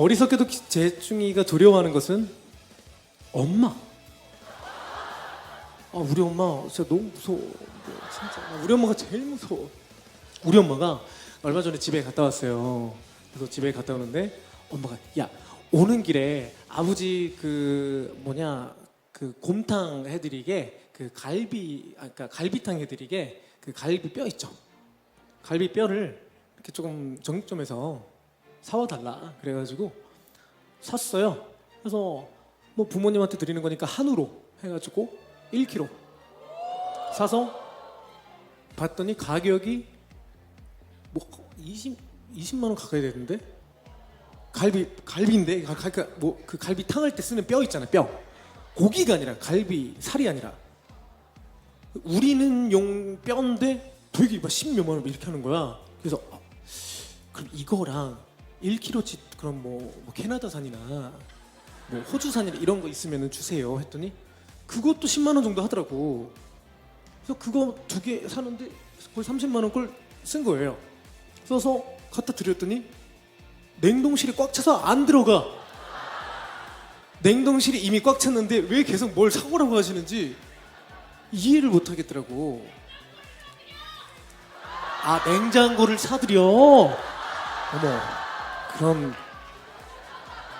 어리석게도 기- 재충이가 두려워하는 것은 엄마. 아 우리 엄마 진짜 너무 무서워. 진짜 아, 우리 엄마가 제일 무서워. 우리 엄마가 얼마 전에 집에 갔다 왔어요. 그래서 집에 갔다 오는데 엄마가 야 오는 길에 아버지 그 뭐냐 그 곰탕 해드리게 그 갈비 아까 그러니까 갈비탕 해드리게 그 갈비 뼈 있죠. 갈비 뼈를 이렇게 조금 정육점에서 사와 달라. 그래가지고 샀어요. 그래서 뭐 부모님한테 드리는 거니까 한우로 해가지고 1kg 사서 봤더니 가격이 뭐 20, 20만 원 가까이 되는데? 갈비 갈비인데? 뭐그 갈비 탕할 때 쓰는 뼈 있잖아 뼈. 고기가 아니라 갈비 살이 아니라. 우리는 용 뼈인데 되게 막 십몇만 원 이렇게 하는 거야. 그래서 아, 그럼 이거랑 1kg치 그럼 뭐, 뭐 캐나다산이나 뭐 호주산이나 이런 거 있으면 주세요 했더니 그것도 10만 원 정도 하더라고. 그래서 그거 두 개 사는데 거의 30만 원 걸 쓴 거예요. 써서 갖다 드렸더니 냉동실이 꽉 차서 안 들어가. 냉동실이 이미 꽉 찼는데 왜 계속 뭘 사오라고 하시는지 이해를 못 하겠더라고. 아 냉장고를 사드려. 어머 그럼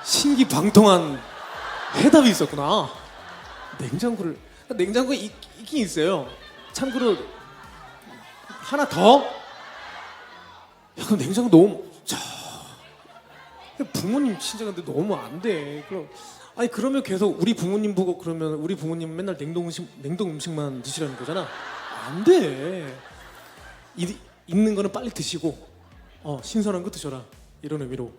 신기방통한 해답이 있었구나. 냉장고를 냉장고에 있, 있긴 있어요. 참고로 하나 더? 야 그럼 냉장고 너무 자 부모님 진짜 근데 너무 안 돼. 그럼 아니 그러면 계속 우리 부모님 보고 그러면 우리 부모님 맨날 냉동 음식 냉동 음식만 드시라는 거잖아. 안돼. 있는 거는 빨리 드시고 어 신선한 거 드셔라 이런 의미로